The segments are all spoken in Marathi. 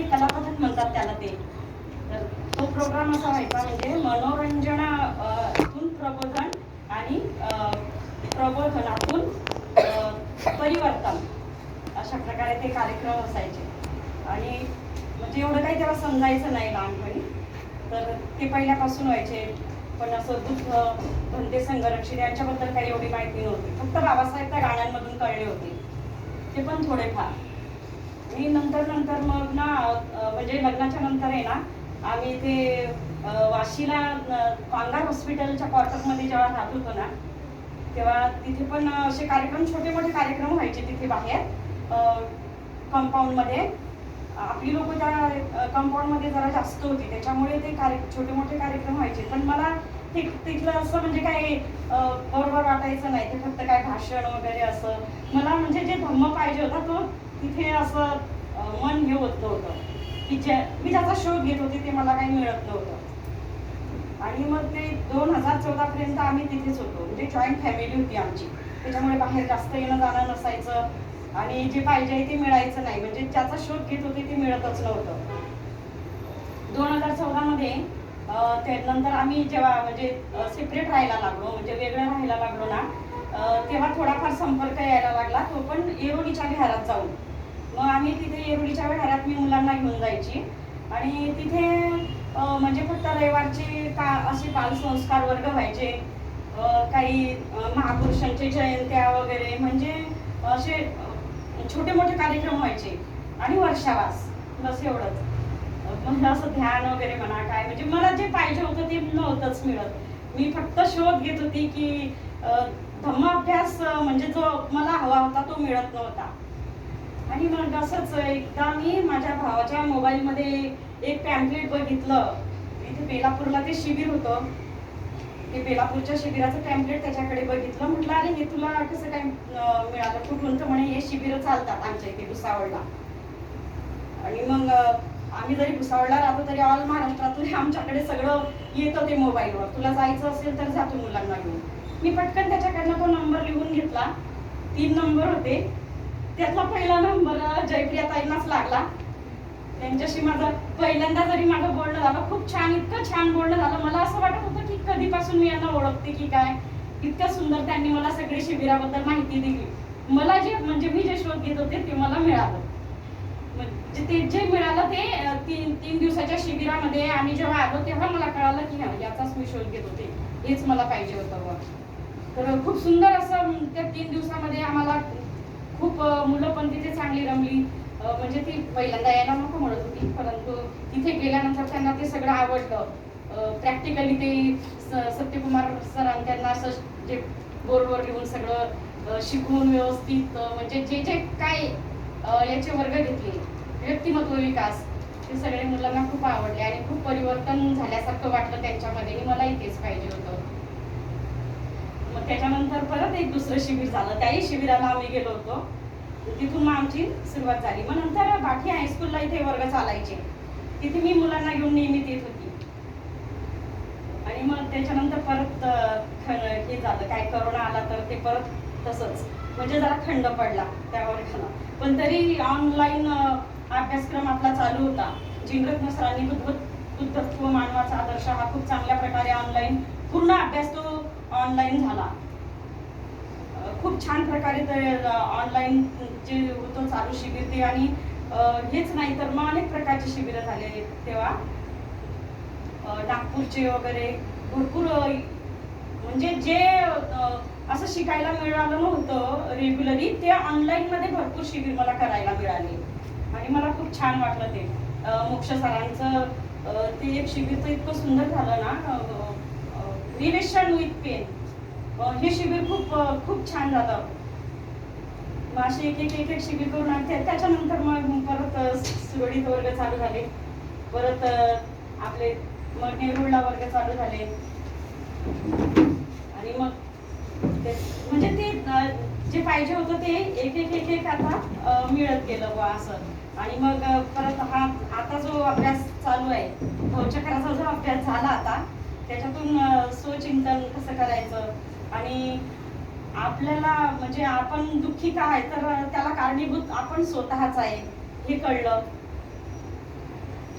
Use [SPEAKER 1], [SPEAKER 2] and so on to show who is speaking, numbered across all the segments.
[SPEAKER 1] ते कलापथक म्हणतात त्याला ते. तर तो प्रोग्राम असा व्हायचा म्हणजे मनोरंजनातून प्रबोधन आणि प्रबोधनातून परिवर्तन अशा प्रकारे ते कार्यक्रम असायचे. आणि म्हणजे एवढं काही त्याला समजायचं नाही लहानपणी. तर ते पहिल्यापासून व्हायचे. पण असं दुःख धंदे संघरक्षण यांच्याबद्दल काही एवढी माहिती नव्हती. फक्त बाबासाहेब त्या गाण्यांमधून कळले होते. ते पण थोडेफार. आणि नंतर नंतर मग ना म्हणजे लग्नाच्या नंतर आहे ना आम्ही ते वाशीला कामगार हॉस्पिटलच्या क्वार्टरमध्ये जेव्हा राहत होतो ना तेव्हा तिथे पण असे कार्यक्रम छोटे मोठे कार्यक्रम व्हायचे तिथे बाहेर कंपाऊंडमध्ये आपली लोक त्या कंपाऊंडमध्ये जरा जास्त होती त्याच्यामुळे ते कार्य छोटे मोठे कार्यक्रम व्हायचे. पण मला ते तिथलं असं म्हणजे काय बरोबर वाटायचं नाही ते फक्त काय भाषण वगैरे असं. मला म्हणजे जे धम्म पाहिजे होता तो तिथे असं मन हे होत नव्हतं. की ज्या मी ज्याचा शोध घेत होते ते मला काही मिळत नव्हतं. आणि मग ते दोन हजार चौदा पर्यंत आम्ही तिथेच होतो. म्हणजे जॉईंट फॅमिली होती आमची. त्याच्यामुळे बाहेर जास्त येणं जाणं नसायचं. आणि जे पाहिजे ते मिळायचं नाही. म्हणजे ज्याचा शोध घेत होते ते मिळतच नव्हतं. दोन हजार चौदामध्ये त्यानंतर आम्ही जेव्हा म्हणजे सेपरेट राहायला लागलो म्हणजे वेगळं राहायला लागलो ना तेव्हा थोडाफार संपर्क यायला लागला. तो पण येरोलीच्या घरात जाऊन. मग आम्ही तिथे येरोलीच्या विहारात मी मुलांना घेऊन जायची. आणि तिथे म्हणजे फक्त रविवारचे का असे बालसंस्कार वर्ग व्हायचे. काही महापुरुषांचे जयंत्या वगैरे म्हणजे असे छोटे मोठे कार्यक्रम व्हायचे. आणि वर्षावास बस एवढंच. म्हणजे असं ध्यान वगैरे म्हणा काय म्हणजे मला जे पाहिजे होतं ते नव्हतंच मिळत. मी फक्त शोध घेत होती की धम्म अभ्यास म्हणजे जो मला हवा होता तो मिळत नव्हता. आणि मग असंच एकदा मी माझ्या भावाच्या मोबाईलमध्ये एक पॅम्पलेट बघितलं. इथे बेलापूरला ते शिबिर होतं. ते बेलापूरच्या शिबिराचं पॅम्पलेट त्याच्याकडे बघितलं. म्हटलं अरे हे तुला कसं काय मिळालं? कुठून? तर म्हणे हे शिबिरं चालतात आमच्या इथे भुसावळला. आणि मग आम्ही जरी भुसावळला राहतो तरी ऑल महाराष्ट्रातून आमच्याकडे सगळं येतं ते मोबाईलवर. तुला जायचं असेल तर जातो मुलांना घेऊन. मी पटकन त्याच्याकडनं तो नंबर लिहून घेतला. तीन नंबर होते. त्यातला पहिला नंबर जयप्रिया ताईंनाच लागला. त्यांच्याशी माझं पहिल्यांदा जरी माझं बोलणं झालं खूप छान इतकं छान बोलणं झालं. मला असं वाटत होतं की कधीपासून मी यांना ओळखते की काय? इतकं सुंदर त्यांनी मला सगळी शिबिराबद्दल माहिती दिली. मला जे म्हणजे मी जे शोध घेत होते ते मला मिळालं. म्हणजे ते जे मिळालं ते तीन तीन दिवसाच्या शिबिरामध्ये आम्ही जेव्हा आलो तेव्हा मला कळालं की हा याचाच मी शोध घेत होते. हेच मला पाहिजे होतं तर खूप सुंदर असं त्या तीन दिवसामध्ये आम्हाला खूप मुलं पण तिथे चांगली रमली. म्हणजे ती पहिल्यांदा यायला नको म्हणत होती. परंतु तिथे गेल्यानंतर त्यांना ते सगळं आवडलं. प्रॅक्टिकली ते स- सत्यकुमार सरांनी त्यांना असं जे बोर्डवर घेऊन सगळं शिकवून व्यवस्थित म्हणजे जे जे काय याचे वर्ग घेतले व्यक्तिमत्व विकास ते सगळे मुलांना खूप आवडले आणि खूप परिवर्तन झाल्यासारखं वाटलं त्यांच्यामध्ये मलाही तेच पाहिजे होतं. मग त्याच्यानंतर पण एक दुसरं शिबिर झालं. त्याही शिबिराला आम्ही गेलो होतो. तिथून मग आमची सुरुवात झाली. मग नंतर बाकी हायस्कूलला इथे वर्ग चालायचे. तिथे मी मुलांना घेऊन नियमित येत होती. आणि मग त्याच्यानंतर परत हे झालं. काय करोना आला तर ते परत तसंच. म्हणजे जरा खंड पडला त्या वर्गाला पण तरी ऑनलाईन अभ्यासक्रम आपला चालू होता. जिंगरत्न सरांनी बुद्ध बुद्धत्व मानवाचा आदर्श हा खूप चांगल्या प्रकारे ऑनलाईन पूर्ण अभ्यास तो ऑनलाईन झाला. खूप छान प्रकारे तर ऑनलाईन जे होतं चालू शिबिर ते आणि हेच नाही तर मग अनेक प्रकारचे शिबिरं झाले तेव्हा. नागपूरचे वगैरे. भरपूर म्हणजे जे असं शिकायला मिळालं नव्हतं रेग्युलरी ते ऑनलाईनमध्ये भरपूर शिबिर मला करायला मिळाले. आणि मला खूप छान वाटलं ते. मोक्ष सरांचं ते एक शिबिर तर इतकं सुंदर झालं ना रिलेशन विथ पेन हे शिबिर खूप खूप छान झालं मग असे एक एक एक एक शिबिर करून आणते. त्याच्यानंतर मग परत अं, सुरळीत वर्ग चालू झाले. परत आपले मग नेरुळला वर्ग चालू झाले. आणि मग ते म्हणजे ते जे पाहिजे होतं ते एक एक एक एक आता मिळत गेलं बा असं. आणि मग परत हा आता जो अभ्यास चालू आहे भवचक्राचा जो अभ्यास झाला आता त्याच्यातून स्वचिंतन कसं करायचं? आणि आपल्याला म्हणजे आपण दुःखी का आहे तर त्याला कारणीभूत आपण स्वतःच आहे हे कळलं.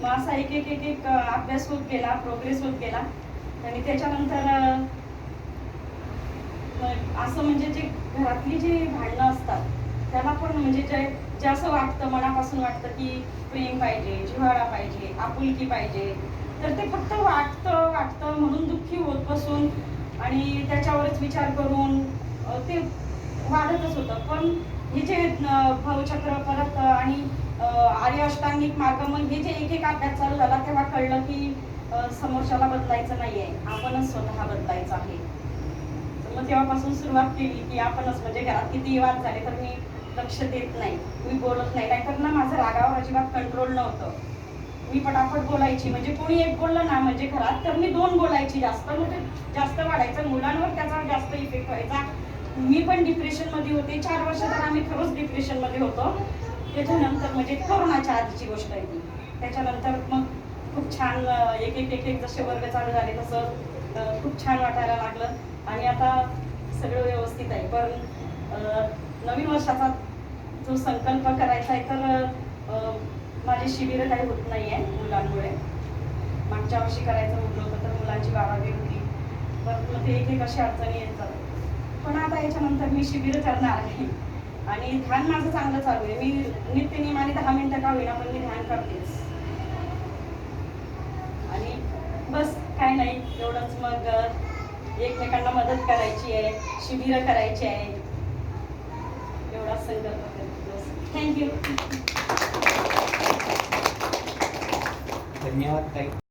[SPEAKER 1] मग असा एक एक एक एक अभ्यास होत गेला प्रोग्रेस होत गेला. आणि त्याच्यानंतर असं म्हणजे जे घरातली जी भांडणं असतात त्याला पण म्हणजे जे जे असं वाटतं मनापासून वाटतं की प्रेम पाहिजे जिव्हाळा पाहिजे आपुलकी पाहिजे तर ते फक्त वाटतं वाटतं म्हणून दुःखी होत बसून आणि त्याच्यावरच विचार करून ते वाढतच होतं. पण हे जे भवचक्र परत आणि आर्य अष्टांगिक मार्गमन हे जे एक एक अभ्यास चालू झाला तेव्हा कळलं की समोरच्याला बदलायचं नाही आहे आपणच स्वतः बदलायचं आहे. तर मग तेव्हापासून सुरुवात केली की आपणच म्हणजे घरात किती वाद झाले तर मी लक्ष देत नाही. मी बोलत नाही. नाहीतर ना माझं रागावर अजिबात कंट्रोल नव्हतं. मी पटापट बोलायची. म्हणजे कोणी एक बोललं ना म्हणजे घरात तर मी दोन बोलायची. जास्त मग जास्त वाढायचं. मुलांवर त्याचा जास्त इफेक्ट व्हायचा. मी पण डिप्रेशनमध्ये होते. चार वर्ष तर आम्ही खरंच डिप्रेशनमध्ये होतो. त्याच्यानंतर म्हणजे कोरोनाच्या आधीची गोष्ट आहे ती. त्याच्यानंतर मग खूप छान एक एक एक एक जसे वर्ग चालू झाले तसं खूप छान वाटायला लागलं. आणि आता सगळं व्यवस्थित आहे. पण नवीन वर्षाचा जो संकल्प करायचा आहे तर माझी शिबिरं काही होत नाही आहे मुलांमुळे. मागच्या वर्षी करायचं म्हटलं होतं तर मुलांची बारावी होती. परत मग ते एक एक अशा अडचणी येतात? पण आता याच्यानंतर मी शिबिरं करणार आहे. आणि ध्यान माझं चांगलं चालू आहे. मी नित्यनियमाने दहा मिनिटं का होईना पण मी ध्यान करतेच. आणि बस काय नाही. एवढंच मग एकमेकांना मदत करायची आहे शिबिरं करायची आहे. एवढाच संकल्प करते. थँक्यू
[SPEAKER 2] धन्यवाद ताई.